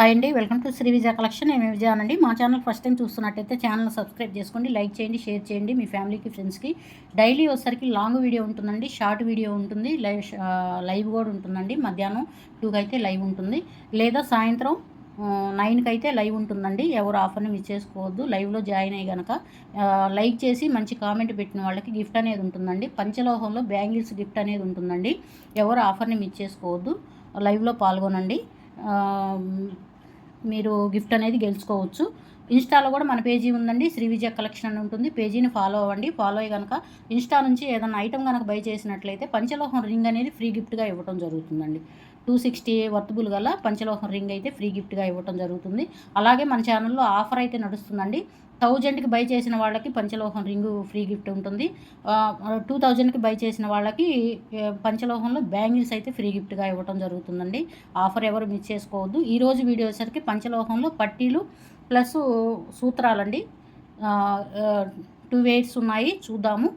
Hi అండి welcome to Shri Vijaya collection. నేను విజయానండి మా ఛానల్ ఫస్ట్ టైం చూస్తున్నట్టయితే ఛానల్ సబ్స్క్రైబ్ చేసుకోండి లైక్ చేయండి షేర్ చేయండి మీ ఫ్యామిలీకి ఫ్రెండ్స్కి. డైలీ వచ్చేసరికి లాంగ్ వీడియో ఉంటుందండి షార్ట్ వీడియో ఉంటుంది లైవ్ లైవ్ కూడా ఉంటుందండి. మధ్యాహ్నం టూకి అయితే లైవ్ ఉంటుంది లేదా సాయంత్రం నైన్కి అయితే లైవ్ ఉంటుందండి. ఎవరు ఆఫర్ని మిస్ చేసుకోవద్దు లైవ్లో జాయిన్ అయ్యి కనుక లైక్ చేసి మంచి కామెంట్ పెట్టిన వాళ్ళకి గిఫ్ట్ అనేది ఉంటుందండి. పంచలోహంలో బ్యాంగిల్స్ గిఫ్ట్ అనేది ఉంటుందండి. ఎవరు ఆఫర్ని మిస్ చేసుకోవద్దు లైవ్లో పాల్గొనండి. మీరు గిఫ్ట్ అనేది గెలుచుకోవచ్చు. ఇన్స్టాలో కూడా మన పేజీ ఉందండి. శ్రీ విజయ కలెక్షన్ అని ఉంటుంది. పేజీని ఫాలో అవ్వండి. ఫాలో అయ్యి కనుక ఇన్స్టా నుంచి ఏదైనా ఐటమ్ కనుక బై చేసినట్లయితే పంచలోహం రింగ్ అనేది ఫ్రీ గిఫ్ట్గా ఇవ్వడం జరుగుతుందండి. టూ సిక్స్టీ వర్తబుల్ గల పంచలోహం రింగ్ అయితే ఫ్రీ గిఫ్ట్గా ఇవ్వడం జరుగుతుంది. అలాగే మన ఛానల్లో ఆఫర్ అయితే నడుస్తుందండి. థౌజండ్కి బై చేసిన వాళ్ళకి పంచలోహం రింగు ఫ్రీ గిఫ్ట్ ఉంటుంది. టూ థౌజండ్కి బై చేసిన వాళ్ళకి పంచలోహంలో బ్యాంగిల్స్ అయితే ఫ్రీ గిఫ్ట్గా ఇవ్వడం జరుగుతుందండి. ఆఫర్ ఎవరు మిస్ చేసుకోవద్దు. ఈరోజు వీడియో వచ్చేసరికి పంచలోహంలో పట్టీలు ప్లస్ సూత్రాలండి. టూ వెయిట్స్ ఉన్నాయి. చూద్దాము.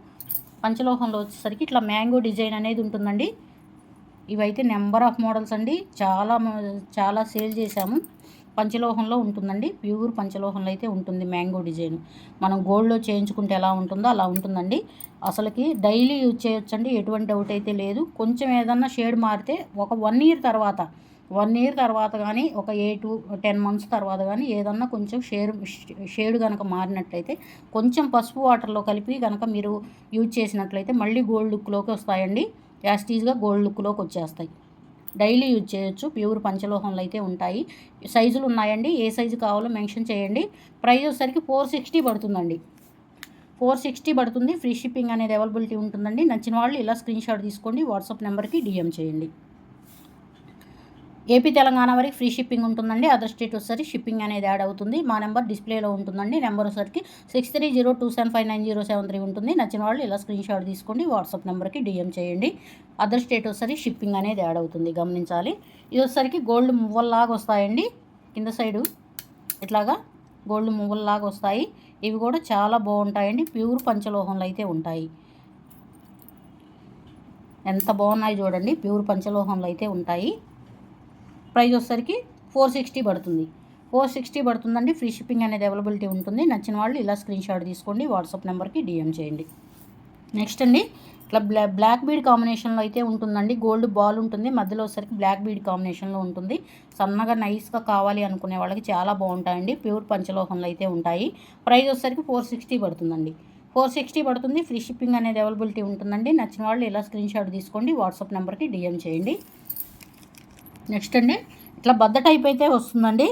పంచలోహంలో వచ్చేసరికి ఇట్లా మ్యాంగో డిజైన్ అనేది ఉంటుందండి. ఇవైతే నెంబర్ ఆఫ్ మోడల్స్ అండి. చాలా చాలా సేల్ చేశాము. పంచలోహంలో ఉంటుందండి. ప్యూర్ పంచలోహంలో అయితే ఉంటుంది మ్యాంగో డిజైన్. మనం గోల్డ్లో చేయించుకుంటే ఎలా ఉంటుందో అలా ఉంటుందండి. అసలుకి డైలీ యూజ్ చేయొచ్చండి. ఎటువంటి డౌట్ అయితే లేదు. కొంచెం ఏదన్నా షేడ్ మారితే ఒక వన్ ఇయర్ తర్వాత వన్ ఇయర్ తర్వాత కానీ ఒక ఎయిట్ టెన్ మంత్స్ తర్వాత కానీ ఏదన్నా కొంచెం షేర్ షేడ్ కనుక మారినట్లయితే కొంచెం పసుపు వాటర్లో కలిపి కనుక మీరు యూజ్ చేసినట్లయితే మళ్ళీ గోల్డ్ లుక్లోకి వస్తాయండి. యాస్టీజ్గా గోల్డ్ లుక్లోకి వచ్చేస్తాయి. డైలీ యూజ్ చేయొచ్చు. ప్యూర్ పంచలోహంలో అయితే ఉంటాయి. సైజులు ఉన్నాయండి ఏ సైజు కావాలో మెన్షన్ చేయండి. ప్రైస్ వచ్చేసరికి ఫోర్ సిక్స్టీ పడుతుందండి. ఫోర్ సిక్స్టీ పడుతుంది. ఫ్రీ షిప్పింగ్ అనేది అవైలబిలిటీ ఉంటుందండి. నచ్చిన వాళ్ళు ఇలా స్క్రీన్ షాట్ తీసుకోండి. వాట్సాప్ నెంబర్కి డిఎం చేయండి. ఏపీ తెలంగాణ వరకు ఫ్రీ షిప్పింగ్ ఉంటుందండి. అదర్ స్టేట్ వచ్చేసరికి షిప్పింగ్ అనేది యాడ్ అవుతుంది. మా నెంబర్ డిస్ప్లేలో ఉంటుందండి. నెంబర్ వచ్చేసరికి six three zero two seven five nine zero seven three ఉంటుంది. నచ్చిన వాళ్ళు ఇలా స్క్రీన్ షాట్ తీసుకోండి. వాట్సాప్ నెంబర్కి డిఎం చేయండి. అదర్ స్టేట్ వచ్చేసరికి షిప్పింగ్ అనేది యాడ్ అవుతుంది. గమనించాలి. ఇది వచ్చేసరికి గోల్డ్ మువ్వల్లాగా వస్తాయండి. కింద సైడు ఇట్లాగా గోల్డ్ మువ్వల్లాగా వస్తాయి. ఇవి కూడా చాలా బాగుంటాయండి. ప్యూర్ పంచలోహంలో అయితే ఉంటాయి. ఎంత బాగున్నాయి చూడండి. ప్యూర్ పంచలోహంలో అయితే ఉంటాయి. ప్రైస్ వచ్చేసరికి ఫోర్ సిక్స్టీ పడుతుంది. ఫోర్ సిక్స్టీ పడుతుందండి. ఫ్రీ షిప్పింగ్ అనేది అవైలబిలిటీ ఉంటుంది. నచ్చిన వాళ్ళు ఇలా స్క్రీన్ షాట్ తీసుకోండి. వాట్సాప్ నెంబర్కి డిఎం చేయండి. నెక్స్ట్ అండి ఇట్లా బ్లా బ్లాక్ బీడ్ కాంబినేషన్లో అయితే ఉంటుందండి. గోల్డ్ బాల్ ఉంటుంది. మధ్యలో వచ్చేసరికి బ్లాక్ బీడ్ కాంబినేషన్లో ఉంటుంది. సన్నగా నైస్గా కావాలి అనుకునే వాళ్ళకి చాలా బాగుంటాయండి. ప్యూర్ పంచలోహంలో అయితే ఉంటాయి. ప్రైస్ వచ్చేసరికి ఫోర్ సిక్స్టీ పడుతుందండి. ఫోర్ సిక్స్టీ పడుతుంది. ఫ్రీ షిప్పింగ్ అనేది అవైలబిలిటీ ఉంటుందండి. నచ్చిన వాళ్ళు ఇలా స్క్రీన్ షాట్ తీసుకోండి. వాట్సాప్ నెంబర్కి డిఎం చేయండి. నెక్స్ట్ అండి ఇట్లా బద్ద టైప్ అయితే వస్తుందండి.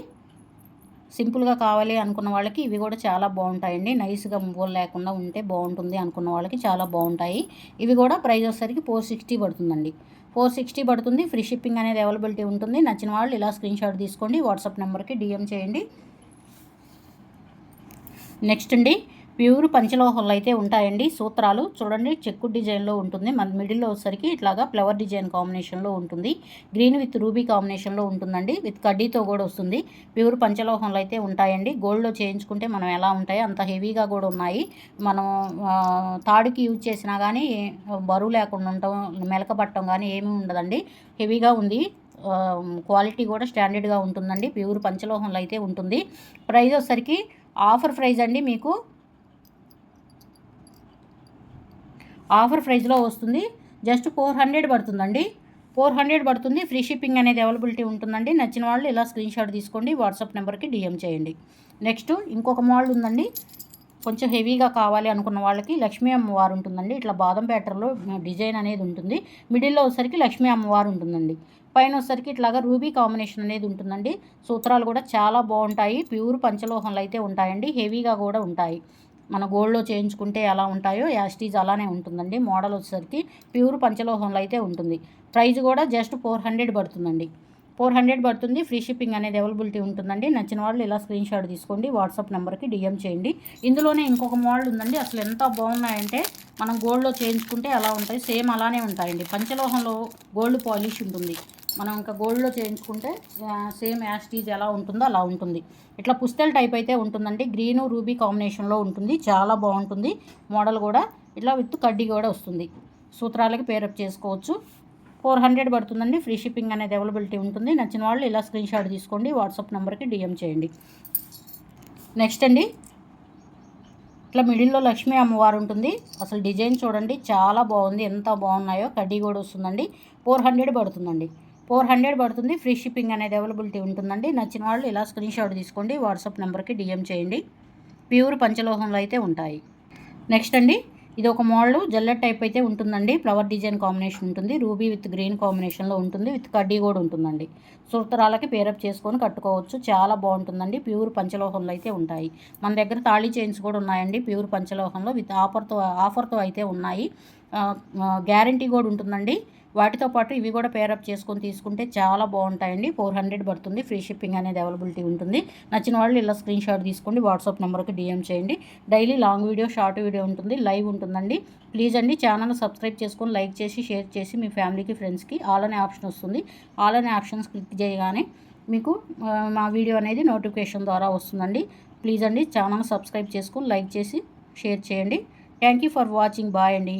సింపుల్గా కావాలి అనుకున్న వాళ్ళకి ఇవి కూడా చాలా బాగుంటాయండి. నైస్గా మువ్వలు లేకుండా ఉంటే బాగుంటుంది అనుకున్న వాళ్ళకి చాలా బాగుంటాయి. ఇవి కూడా ప్రైస్ వచ్చేసరికి ఫోర్ సిక్స్టీ పడుతుందండి. ఫోర్ సిక్స్టీ పడుతుంది ఫ్రీ షిప్పింగ్ అనేది అవైలబిలిటీ ఉంటుంది. నచ్చిన వాళ్ళు ఇలా స్క్రీన్ షాట్ తీసుకోండి వాట్సాప్ నెంబర్కి డిఎం చేయండి. నెక్స్ట్ అండి ప్యూర్ పంచలోహంలో అయితే ఉంటాయండి. సూత్రాలు చూడండి చెక్కు డిజైన్లో ఉంటుంది. మన మిడిల్లో వచ్చేసరికి ఇట్లాగా ఫ్లవర్ డిజైన్ కాంబినేషన్లో ఉంటుంది. గ్రీన్ విత్ రూబీ కాంబినేషన్లో ఉంటుందండి. విత్ కడ్డీతో కూడా వస్తుంది. ప్యూర్ పంచలోహంలో అయితే ఉంటాయండి. గోల్డ్లో చేయించుకుంటే మనం ఎలా ఉంటాయో అంత హెవీగా కూడా ఉన్నాయి. మనం తాడుకి యూజ్ చేసినా కానీ బరువు లేకుండా ఉండటం మెలకబట్టం కానీ ఏమీ ఉండదండి. హెవీగా ఉంది. క్వాలిటీ కూడా స్టాండర్డ్గా ఉంటుందండి. ప్యూర్ పంచలోహంలో అయితే ఉంటుంది. ప్రైస్ వచ్చేసరికి ఆఫర్ ప్రైజ్ అండి మీకు. ఆఫర్ ప్రైజ్లో వస్తుంది. జస్ట్ ఫోర్ హండ్రెడ్ పడుతుందండి. ఫోర్ హండ్రెడ్ పడుతుంది. ఫ్రీ షిప్పింగ్ అనేది అవైలబిలిటీ ఉంటుందండి. నచ్చిన వాళ్ళు ఇలా స్క్రీన్ షాట్ తీసుకోండి. వాట్సాప్ నెంబర్కి డిఎం చేయండి. నెక్స్ట్ ఇంకొక మోడల్ ఉందండి. కొంచెం హెవీగా కావాలి అనుకున్న వాళ్ళకి లక్ష్మీ అమ్మవారు ఉంటుందండి. ఇట్లా బాదం బ్యాటర్లో డిజైన్ అనేది ఉంటుంది. మిడిల్లో వచ్చేసరికి లక్ష్మీ అమ్మవారు ఉంటుందండి. పైన వచ్చేసరికి ఇట్లాగా రూబీ కాంబినేషన్ అనేది ఉంటుందండి. సూత్రాలు కూడా చాలా బాగుంటాయి. ప్యూర్ పంచలోహంలో అయితే ఉంటాయండి. హెవీగా కూడా ఉంటాయి. మన గోల్డ్లో చేయించుకుంటే ఎలా ఉంటాయో యాస్టీజ్ అలానే ఉంటుందండి. మోడల్ వచ్చేసరికి ప్యూర్ పంచలోహంలో అయితే ఉంటుంది. ప్రైస్ కూడా జస్ట్ ఫోర్ హండ్రెడ్ పడుతుందండి. ఫోర్ హండ్రెడ్ పడుతుంది. ఫ్రీ షిప్పింగ్ అనేది అవైలబిలిటీ ఉంటుందండి. నచ్చిన వాళ్ళు ఇలా స్క్రీన్ షాట్ తీసుకోండి. వాట్సాప్ నెంబర్కి డిఎం చేయండి. ఇందులోనే ఇంకొక మోడల్ ఉందండి. అసలు ఎంత బాగున్నాయంటే మనం గోల్డ్లో చేయించుకుంటే అలా ఉంటాయి? సేమ్ అలానే ఉంటాయండి. పంచలోహంలో గోల్డ్ పాలిష్ ఉంటుంది. మనం ఇంకా గోల్డ్లో చేయించుకుంటే సేమ్ యాస్టీజ్ ఎలా ఉంటుందో అలా ఉంటుంది. ఇట్లా పుస్తల్ టైప్ అయితే ఉంటుందండి. గ్రీను రూబీ కాంబినేషన్లో ఉంటుంది. చాలా బాగుంటుంది. మోడల్ కూడా ఇట్లా విత్ కడ్డీ కూడా వస్తుంది. సూత్రాలకి పేరప్ చేసుకోవచ్చు. ఫోర్ హండ్రెడ్ పడుతుందండి. ఫ్రీ షిప్పింగ్ అనేది అవైలబిలిటీ ఉంటుంది. నచ్చిన వాళ్ళు ఇలా స్క్రీన్ షాట్ తీసుకోండి. వాట్సాప్ నెంబర్కి డిఎం చేయండి. నెక్స్ట్ అండి. ఇట్లా మిడిల్లో లక్ష్మీ అమ్మవారు ఉంటుంది. అసలు డిజైన్ చూడండి. చాలా బాగుంది. ఎంత బాగున్నాయో కడ్డీ కూడా వస్తుందండి. ఫోర్ హండ్రెడ్ పడుతుందండి. ఫోర్ హండ్రెడ్ పడుతుంది. ఫ్రీ షిప్పింగ్ అనేది అవైలబిలిటీ ఉంటుందండి. నచ్చిన వాళ్ళు ఇలా స్క్రీన్ షాట్ తీసుకోండి. వాట్సాప్ నెంబర్కి డిఎం చేయండి. ప్యూర్ పంచలోహంలో అయితే ఉంటాయి. నెక్స్ట్ అండి ఇది ఒక మోడల్. జల్లెట్ టైప్ అయితే ఉంటుందండి. ఫ్లవర్ డిజైన్ కాంబినేషన్ ఉంటుంది. రూబీ విత్ గ్రీన్ కాంబినేషన్లో ఉంటుంది. విత్ కడ్డీ కూడా ఉంటుందండి. సుతరాలకి పేరప్ చేసుకొని కట్టుకోవచ్చు. చాలా బాగుంటుందండి. ప్యూర్ పంచలోహంలో అయితే ఉంటాయి. మన దగ్గర తాళీ చైన్స్ కూడా ఉన్నాయండి. ప్యూర్ పంచలోహంలో విత్ ఆఫర్తో ఆఫర్తో అయితే ఉన్నాయి. గ్యారంటీ కూడా ఉంటుందండి. వాటితో పాటు ఇవి కూడా పేరప్ చేసుకొని తీసుకుంటే చాలా బాగుంటాయండి. ఫోర్ హండ్రెడ్ పడుతుంది. ఫ్రీ షిప్పింగ్ అనేది అవైలబిలిటీ ఉంటుంది. నచ్చిన వాళ్ళు ఇలా స్క్రీన్ షాట్ తీసుకోండి. వాట్సాప్ నెంబర్కి డిఎం చేయండి. Daily long video short video ఉంటుంది. లైవ్ ఉంటుందండి. ప్లీజ్ అండి ఛానల్ సబ్స్క్రైబ్ చేసుకొని లైక్ చేసి షేర్ చేసి మీ ఫ్యామిలీకి ఫ్రెండ్స్కి ఆల్ అనే ఆప్షన్ వస్తుంది. ఆల్ అనే ఆప్షన్స్ క్లిక్ చేయగానే మీకు మా వీడియో అనేది నోటిఫికేషన్ ద్వారా వస్తుందండి. ప్లీజ్ అండి ఛానల్ సబ్స్క్రైబ్ చేసుకొని లైక్ చేసి షేర్ చేయండి. Thank you for watching. Bye అండి.